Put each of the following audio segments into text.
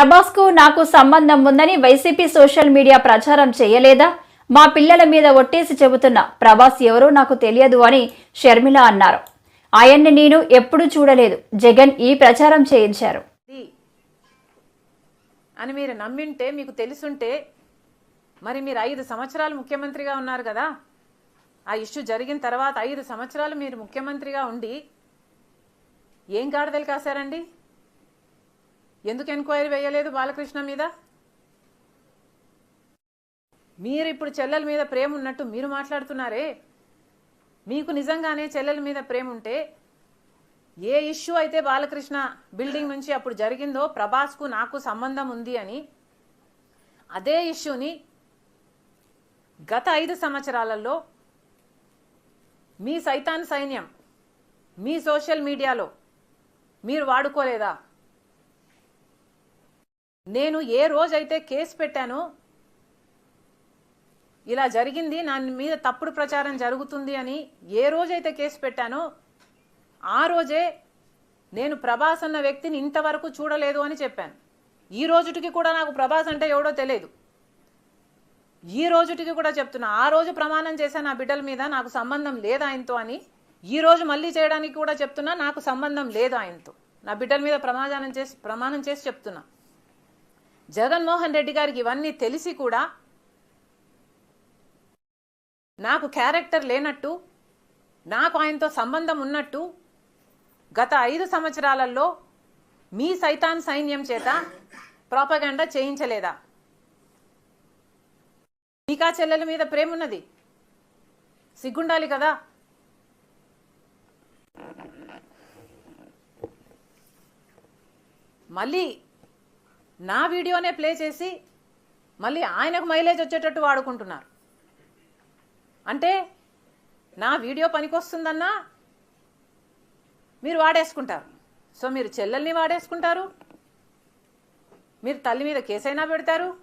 ప్రభాస్కు నాకు సంబంధం ఉందని వైసీపీ సోషల్ మీడియా ప్రచారం చేయలేదా? మా పిల్లల మీద ఒట్టేసి చెబుతున్న ప్రభాస్ ఎవరో నాకు తెలియదు అని షర్మిల అన్నారు. ఆయన్ని నేను ఎప్పుడూ చూడలేదు. జగన్ ఈ ప్రచారం చేయించారు. అని మీరు నమ్మింటే మీకు తెలుసుంటే మరి మీరు ఐదు సంవత్సరాలు ముఖ్యమంత్రిగా ఉన్నారు కదా? ఆ ఇష్యూ జరిగిన తర్వాత ఐదు సంవత్సరాలు మీరు ముఖ్యమంత్రిగా ఉండి ఏం గాడిదలు కాశారండి? ఎందుకు ఎంక్వైరీ వేయలేదు బాలకృష్ణ మీద? మీరు ఇప్పుడు చెల్లెల మీద ప్రేమ ఉన్నట్టు మీరు మాట్లాడుతున్నారే? మీకు నిజంగానే చెల్లెల మీద ప్రేమ ఉంటే ఏ ఇష్యూ అయితే బాలకృష్ణ బిల్డింగ్ నుంచి అప్పుడు జరిగిందో ప్రభాస్కు నాకు సంబంధం ఉంది అని అదే ఇష్యూని గత ఐదు సంవత్సరాలలో మీ సైతాన్ సైన్యం మీ సోషల్ మీడియాలో మీరు వాడుకోలేదా? నేను ఏ రోజైతే కేసు పెట్టానో ఇలా జరిగింది నా మీద తప్పుడు ప్రచారం జరుగుతుంది అని ఏ రోజైతే కేసు పెట్టానో ఆ రోజే నేను ప్రభాస్ అన్న వ్యక్తిని ఇంతవరకు చూడలేదు అని చెప్పాను. ఈ రోజుటికి కూడా నాకు ప్రభాస్ అంటే ఎవడో తెలియదు. ఈ రోజుటికి కూడా చెప్తున్నా ఆ రోజు ప్రమాణం చేశాను ఆ బిడ్డల మీద నాకు సంబంధం లేదు ఆయనతో అని ఈ రోజు మళ్ళీ చేయడానికి కూడా చెప్తున్నా నాకు సంబంధం లేదు ఆయనతో. నా బిడ్డల మీద ప్రమాణం చేసి ప్రమాణం చేసి చెప్తున్నా. జగన్మోహన్ రెడ్డి గారికి ఇవన్నీ తెలిసి కూడా నాకు క్యారెక్టర్ లేనట్టు నాకు ఆయనతో సంబంధం ఉన్నట్టు గత ఐదు సంవత్సరాలలో మీ సైతాన్ సైన్యం చేత ప్రాపగండా చేయించలేదా? మీకా చెల్లెల మీద ప్రేమ ఉన్నది? సిగ్గుండాలి కదా? మళ్ళీ నా వీడియోనే ప్లే చేసి మళ్ళీ ఆయనకు మైలేజ్ వచ్చేటట్టు వాడుకుంటున్నారు. అంటే నా వీడియో పనికొస్తుందన్నా మీరు వాడేసుకుంటారు. సో మీరు చెల్లెల్ని వాడేసుకుంటారు. మీరు తల్లి మీద కేసైనా పెడతారు.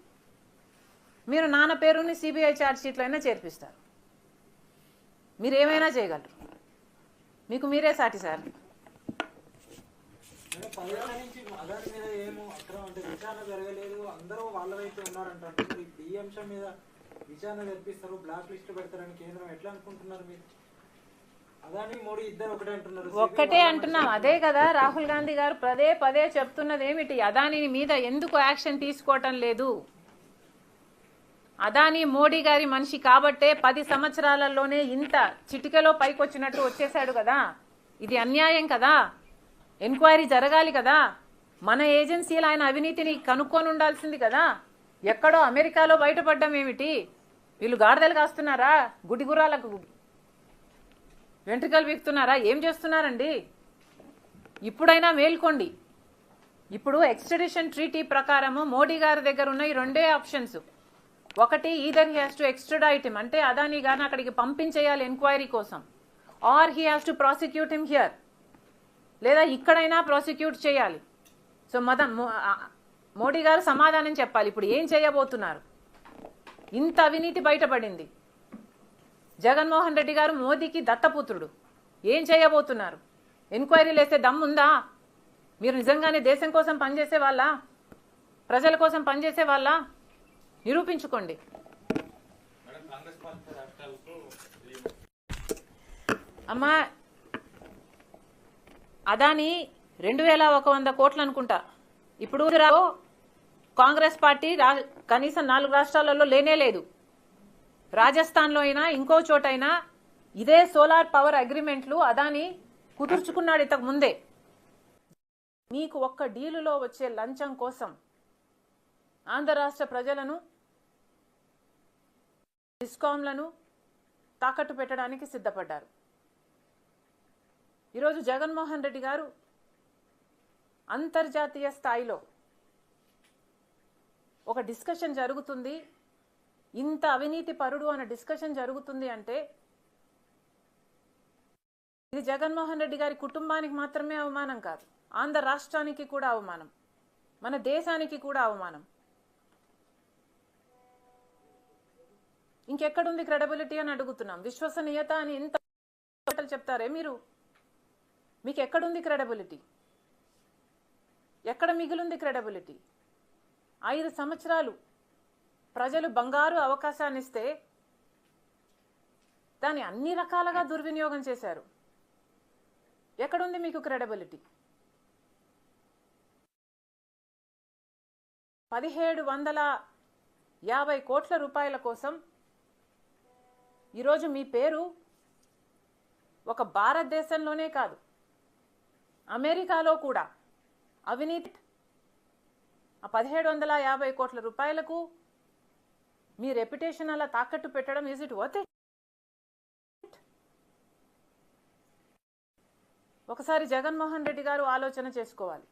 మీరు నాన్న పేరుని సిబిఐ ఛార్జ్షీట్లో అయినా చేర్పిస్తారు. మీరు ఏమైనా చేయగలరు. మీకు మీరే సాటి సార్. పదేళ్ళ నుంచి అదాని మీద ఏమో అక్రమం అంటే విచారణ జరగలేదు. అందరూ వాళ్ళ వైపు ఉన్నారంటారు మరి ఈ అంశం మీద విచారణ జరిపిస్తారు బ్లాక్ లిస్ట్ పెడతారని కేంద్రం ఎట్లా అనుకుంటున్నారు మీరు? అదాని మోడీ ఇద్దరు ఒకటే అంటున్నారు. ఒక్కటే అంటున్నాం. అదే కదా రాహుల్ గాంధీ గారు పదే పదే చెప్తున్నది ఏమిటి? అదాని మీద ఎందుకు యాక్షన్ తీసుకోవటం లేదు? అదాని మోడీ గారి మనిషి కాబట్టే పది సంవత్సరాలలోనే ఇంత చిటికెలో పైకొచ్చినట్టు వచ్చేసాడు కదా. ఇది అన్యాయం కదా? ఎంక్వైరీ జరగాలి కదా. మన ఏజెన్సీలు ఆయన అవినీతిని కనుక్కొని ఉండాల్సింది కదా. ఎక్కడో అమెరికాలో బయటపడ్డం ఏమిటి? వీళ్ళు గాడిదలు కాస్తున్నారా? గుడిగురాలకు వెంట్రుకలు వీక్తున్నారా ఏం చేస్తున్నారండి? ఇప్పుడైనా మేల్కోండి. ఇప్పుడు ఎక్స్ట్రడిషన్ ట్రీటీ ప్రకారము మోడీ గారి దగ్గర ఉన్న ఈ రెండే ఆప్షన్స్. ఒకటి either he has to extradite him అంటే అదాని గారిని అక్కడికి పంపించేయాలి ఎంక్వైరీ కోసం. Or he has to prosecute him here లేదా ఇక్కడైనా ప్రాసిక్యూట్ చేయాలి. సో మద మోడీ గారు సమాధానం చెప్పాలి. ఇప్పుడు ఏం చేయబోతున్నారు? ఇంత అవినీతి బయటపడింది. జగన్మోహన్ రెడ్డి గారు మోదీకి దత్తపుత్రుడు. ఏం చేయబోతున్నారు? ఎంక్వైరీలు వేస్తే దమ్ముందా? మీరు నిజంగానే దేశం కోసం పనిచేసే వాళ్ళ? ప్రజల కోసం పనిచేసే వాళ్ళ? నిరూపించుకోండి. అమ్మా అదాని రెండు వేల ఒక వంద కోట్లు అనుకుంటా. ఇప్పుడు కాంగ్రెస్ పార్టీ రా కనీసం నాలుగు రాష్ట్రాలలో లేనే లేదు. రాజస్థాన్లో అయినా ఇంకో చోటైనా ఇదే సోలార్ పవర్ అగ్రిమెంట్లు అదాని కుదుర్చుకున్నాడు ఇంతకు ముందే. మీకు ఒక్క డీలులో వచ్చే లంచం కోసం ఆంధ్ర రాష్ట్ర ప్రజలను డిస్కాంలను తాకట్టు పెట్టడానికి సిద్ధపడ్డారు. ఈరోజు జగన్మోహన్ రెడ్డి గారు అంతర్జాతీయ స్థాయిలో ఒక డిస్కషన్ జరుగుతుంది. ఇంత అవినీతి పరుడు అన్న డిస్కషన్ జరుగుతుంది అంటే ఇది జగన్మోహన్ రెడ్డి గారి కుటుంబానికి మాత్రమే అవమానం కాదు. ఆంధ్ర రాష్ట్రానికి కూడా అవమానం. మన దేశానికి కూడా అవమానం. ఇంకెక్కడుంది క్రెడబిలిటీ అని అడుగుతున్నాం. విశ్వసనీయత అని ఎంత చెప్తారే మీరు? మీకు ఎక్కడుంది క్రెడబిలిటీ? ఎక్కడ మిగిలింది క్రెడబిలిటీ? ఐదు సంవత్సరాలు ప్రజలు బంగారు అవకాశాన్ని ఇస్తే దాన్ని అన్ని రకాలుగా దుర్వినియోగం చేశారు. ఎక్కడుంది మీకు క్రెడబిలిటీ? పదిహేడు వందల యాభై కోట్ల రూపాయల కోసం ఈరోజు మీ పేరు ఒక భారతదేశంలోనే కాదు. అమెరికాలో కూడా అవినీతి. పదిహేడు వందల యాభై కోట్ల రూపాయలకు మీ రెప్యుటేషన్ అలా తాకట్టు పెట్టడం ఈజ్ ఇట్ వర్త్ ఒకసారి జగన్మోహన్ రెడ్డి గారు ఆలోచన చేసుకోవాలి.